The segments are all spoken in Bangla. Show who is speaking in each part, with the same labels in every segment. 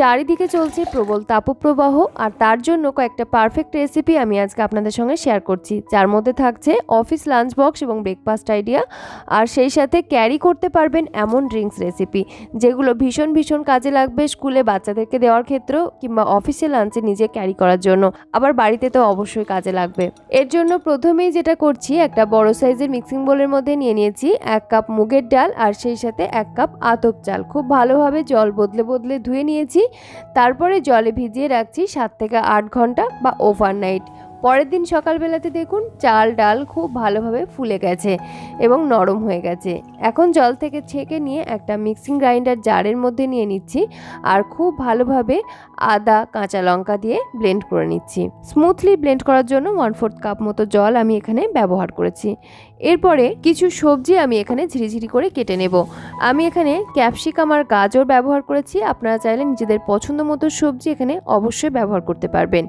Speaker 1: চারিদিকে চলছে প্রবল তাপপ্রবাহ আর তার জন্য কয়েকটা পারফেক্ট রেসিপি আমি আজকে আপনাদের সঙ্গে শেয়ার করছি। যার মধ্যে থাকছে অফিস লাঞ্চ বক্স এবং ব্রেকফাস্ট আইডিয়া আর সেই সাথে ক্যারি করতে পারবেন এমন ড্রিঙ্কস রেসিপি যেগুলো ভীষণ ভীষণ কাজে লাগবে স্কুলে বাচ্চাদেরকে দেওয়ার ক্ষেত্রেও কিংবা অফিসে লাঞ্চে নিজে ক্যারি করার জন্য। আবার বাড়িতে তো অবশ্যই কাজে লাগবে। এর জন্য প্রথমেই যেটা করছি, একটা বড় সাইজের মিক্সিং বোলের মধ্যে নিয়ে নিয়েছি এক কাপ মুগের ডাল আর সেই সাথে এক কাপ আতপ চাল। খুব ভালোভাবে জল বদলে বদলে ধুয়ে নিয়েছি। তারপরে জলে ভিজিয়ে রাখছি সাত থেকে আট ঘণ্টা বা ওভারনাইট পরের দিন সকালবেলাতে দেখুন চাল, ডাল খুব ভালোভাবে ফুলে গেছে এবং নরম হয়ে গেছে। এখন জল থেকে ছেঁকে নিয়ে একটা মিক্সিং গ্রাইন্ডার জারের মধ্যে নিয়ে নিচ্ছি আর খুব ভালোভাবে আদা, কাঁচা লঙ্কা দিয়ে ব্লেন্ড করে নিচ্ছি। স্মুথলি ব্লেন্ড করার জন্য ওয়ান ফোর্থ কাপ মতো জল আমি এখানে ব্যবহার করেছি। এরপরে কিছু সবজি আমি এখানে ঝিরিঝিরি করে কেটে নেব। আমি এখানে ক্যাপসিকাম আর গাজর ব্যবহার করেছি। আপনারা চাইলে নিজেদের পছন্দ মতো সবজি এখানে অবশ্যই ব্যবহার করতে পারবেন।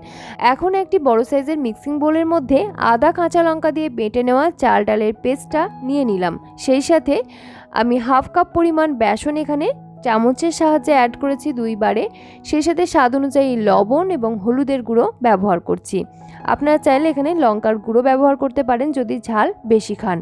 Speaker 1: এখন একটি বড় সাইজের মিক্সিং বোলের মধ্যে আদা, কাঁচা লঙ্কা দিয়ে বেটে নেওয়া চাল ডালের পেস্টটা নিয়ে নিলাম। সেই সাথে আমি হাফ কাপ পরিমাণ বেসন এখানে চামচের সাহায্যে অ্যাড করেছি দুইবারে। সেই সাথে স্বাদ অনুযায়ী লবণ এবং হলুদের গুঁড়ো ব্যবহার করছি। আপনারা চাইলে এখানে লঙ্কার গুঁড়ো ব্যবহার করতে পারেন যদি ঝাল বেশি খান।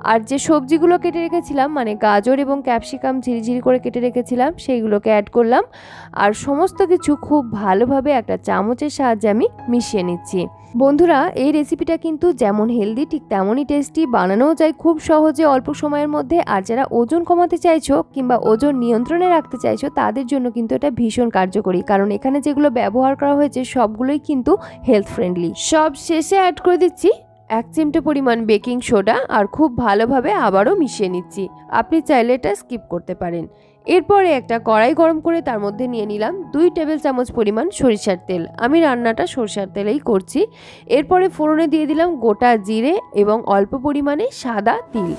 Speaker 1: আর যে সবজিগুলো কেটে রেখেছিলাম মানে গাজর এবং ক্যাপসিকাম ঝিরিঝিরি করে কেটে রেখেছিলাম, সেইগুলোকে অ্যাড করলাম। আর সমস্ত কিছু খুব ভালোভাবে একটা চামচের সাহায্যে আমি মিশিয়ে নিচ্ছি। বন্ধুরা, এই রেসিপিটা কিন্তু যেমন হেলদি ঠিক তেমনই টেস্টি বানানোও যায় খুব সহজে অল্প সময়ের মধ্যে। আর যারা ওজন কমাতে চাইছো কিংবা ওজন নিয়ন্ত্রণে রাখতে চাইছো, তাদের জন্য কিন্তু এটা ভীষণ কার্যকরী। কারণ এখানে যেগুলো ব্যবহার করা হয়েছে, সবগুলোই কিন্তু হেলথ ফ্রেন্ডলি সব শেষে অ্যাড করে দিচ্ছি, এক চিমটে পরিমাণ বেকিং সোডা আর খুব ভালোভাবে আবারও মিশিয়ে নিচ্ছি। আপনি চাইলে এটা স্কিপ করতে পারেন। এরপরে একটা কড়াই গরম করে তার মধ্যে নিয়ে নিলাম দুই টেবিল চামচ পরিমাণ সরিষার তেল। আমি রান্নাটা সরিষার তেলেই করছি। এরপরে ফোড়নে দিয়ে দিলাম গোটা জিরে এবং অল্প পরিমাণে সাদা তিল।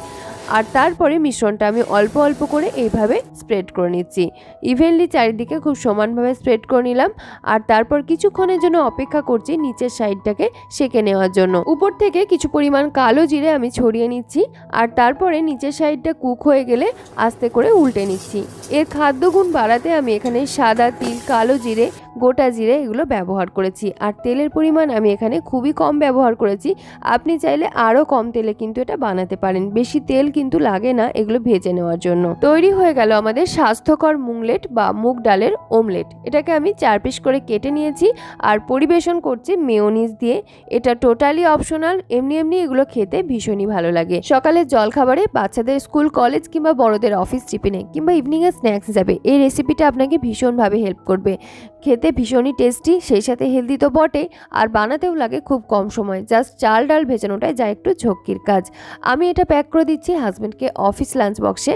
Speaker 1: আর তারপরে মিশ্রণটা আমি অল্প অল্প করে এইভাবে স্প্রেড করে নিচ্ছি। ইভেনলি চারিদিকে খুব সমানভাবে স্প্রেড করে নিলাম আর তারপর কিছুক্ষণের জন্য অপেক্ষা করছি নিচের সাইডটাকে সেকে নেওয়ার জন্য। উপর থেকে কিছু পরিমাণ কালো জিরে আমি ছড়িয়ে নিচ্ছি আর তারপরে নিচের সাইডটা কুক হয়ে গেলে আস্তে করে উল্টে নিচ্ছি। এর খাদ্যগুণ বাড়াতে আমি এখানে সাদা, তিল, কালো জিরে গোটা জিরে এগুলো ব্যবহার করেছি। আর তেলের পরিমাণ আমি এখানে খুবই কম ব্যবহার করেছি। আপনি চাইলে আরও কম তেলে কিন্তু এটা বানাতে পারেন। বেশি তেল কিন্তু লাগে না এগুলো ভেজে নেওয়ার জন্য। তৈরি হয়ে গেল আমাদের স্বাস্থ্যকর মুংলেট বা মুগ ডালের ওমলেট এটাকে আমি চার পিস করে কেটে নিয়েছি আর পরিবেশন করছি মেয়োনিজ দিয়ে। এটা টোটালি অপশনাল এমনি এমনি এগুলো খেতে ভীষণই ভালো লাগে। সকালের জলখাবারে বাচ্চাদের স্কুল কলেজ কিংবা বড়দের অফিস টিফিনে কিংবা ইভিনিংয়ে স্ন্যাক্স হিসাবে এই রেসিপিটা আপনাকে ভীষণভাবে হেল্প করবে। খেতে ভীষণই টেস্টি সেই সাথে হেলদি তো বটে আর বানাতেও লাগে খুব কম সময়। জাস্ট চাল ডাল ভেজানোটাই যা একটু ঝক্কির কাজ। আমি এটা প্যাক করে দিচ্ছি হাজব্যান্ডকে অফিস লাঞ্চ বক্সে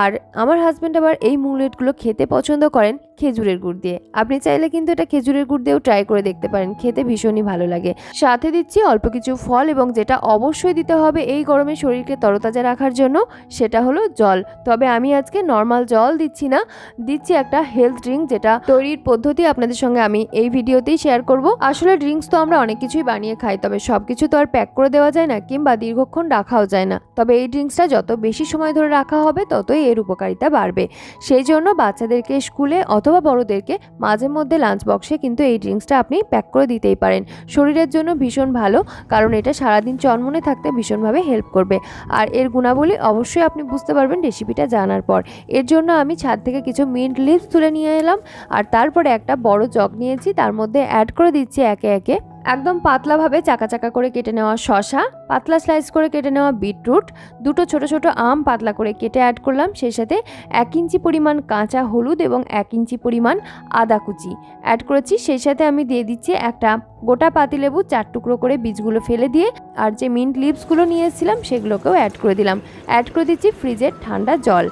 Speaker 1: আর আমার হাজব্যান্ড আবার এই মুলেটগুলো খেতে পছন্দ করেন। খেজুরের গুড় দিয়ে। আপনি চাইলে কিন্তু এটা খেজুরের গুড় দিয়েও ট্রাই করে দেখতে পারেন, খেতে ভীষণই ভালো লাগে। সাথে দিচ্ছি অল্প কিছু ফল এবং যেটা অবশ্যই দিতে হবে এই গরমে শরীরকে তরতাজা রাখার জন্য, সেটা হলো জল। তবে আমি আজকে নর্মাল জল দিচ্ছি না, দিচ্ছি একটা হেলথ ড্রিঙ্ক যেটা তৈরির পদ্ধতি আপনাদের সঙ্গে আমি এই ভিডিওতেই শেয়ার করব। আসলে ড্রিঙ্কস তো আমরা অনেক কিছুই বানিয়ে খাই, তবে সব কিছু তো আর প্যাক করে দেওয়া যায় না কিংবা দীর্ঘক্ষণ রাখাও যায় না। তবে এই ড্রিঙ্কসটা যত বেশি সময় ধরে রাখা হবে, ততই এর উপকারিতা বাড়বে। সেই জন্য বাচ্চাদেরকে স্কুলে অথবা বড়দেরকে মাঝে মধ্যে লাঞ্চ বক্সে কিন্তু এই ড্রিঙ্কসটা আপনি প্যাক করে দিতেই পারেন। শরীরের জন্য ভীষণ ভালো, কারণ এটা সারাদিন চনমনে থাকতে ভীষণভাবে হেল্প করবে। আর এর গুণাবলী অবশ্যই আপনি বুঝতে পারবেন রেসিপিটা জানার পর। এর জন্য আমি ছাদ থেকে কিছু মিন্ট লিভস তুলে নিয়ে এলাম, আর তারপরে একটা বড় জগ নিয়েছি, তার মধ্যে অ্যাড করে দিচ্ছি একে একে। একদম পাতলাভাবে চাকা চাকা করে কেটে নেওয়া শশা পাতলা স্লাইস করে কেটে নেওয়া বিটরুট দুটো ছোট ছোট আম পাতলা করে কেটে অ্যাড করলাম, সেই সাথে এক ইঞ্চি পরিমাণ কাঁচা হলুদ এবং এক ইঞ্চি পরিমাণ আদা কুচি অ্যাড করেছি, সেই সাথে আমি দিয়ে দিচ্ছি একটা গোটা পাতিলেবু চার টুকরো করে বীজগুলো ফেলে দিয়ে আর যে মিন্ট লিভসগুলো নিয়ে এসেছিলাম সেগুলোকেও অ্যাড করে দিলাম। অ্যাড করে দিচ্ছি ফ্রিজের ঠান্ডা জল।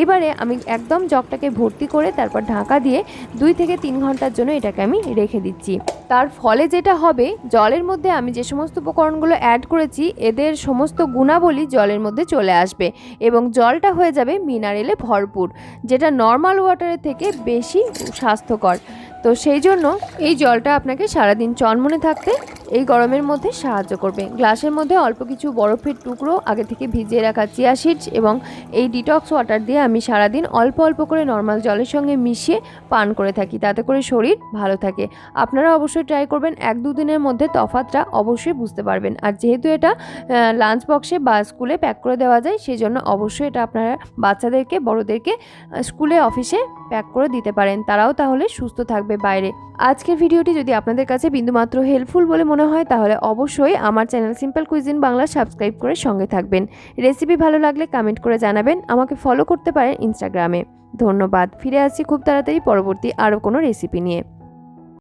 Speaker 1: এবারে আমি একদম জগটাকে ভর্তি করে তারপর ঢাকা দিয়ে দুই থেকে তিন ঘণ্টার জন্য এটাকে আমি রেখে দিচ্ছি। তার ফলে যেটা হবে, জলের মধ্যে আমি যে সমস্ত উপকরণগুলো অ্যাড করেছি এদের সমস্ত গুণাবলী জলের মধ্যে চলে আসবে এবং জলটা হয়ে যাবে মিনারেলে ভরপুর, যেটা নর্মাল ওয়াটারের থেকে বেশি স্বাস্থ্যকর। তো সেই জন্য এই জলটা আপনাকে সারাদিন চনমনে থাকতে এই গরমের মধ্যে সাহায্য করবে। গ্লাসের মধ্যে অল্প কিছু বরফের টুকরো, আগে থেকে ভিজিয়ে রাখা চিয়া সিডস এবং এই ডিটক্স ওয়াটার দিয়ে আমি সারাদিন অল্প অল্প করে নর্মাল জলের সঙ্গে মিশিয়ে পান করে থাকি, তাতে করে শরীর ভালো থাকে। আপনারা অবশ্যই ট্রাই করবেন, এক দুদিনের মধ্যে তফাতটা অবশ্যই বুঝতে পারবেন। আর যেহেতু এটা লাঞ্চ বক্সে বা স্কুলে প্যাক করে দেওয়া যায় সেই জন্য অবশ্যই এটা আপনারা বাচ্চাদেরকে, বড়োদেরকে স্কুলে অফিসে প্যাক করে দিতে পারেন। তারাও তাহলে সুস্থ থাকবে। বাইরে। আজকের ভিডিওটি যদি আপনাদের কাছে বিন্দুমাত্র হেল্পফুল বলে মনে হয়, তাহলে অবশ্যই আমার channel Simple Cuisine Bangla subscribe করে সঙ্গে থাকবেন। রেসিপি ভালো লাগলে কমেন্ট করে জানাবেন, আমাকে ফলো করতে পারেন ইনস্টাগ্রামে ধন্যবাদ, ফিরে আসছি খুব তাড়াতাড়ি পরবর্তী আরও কোনো রেসিপি নিয়ে।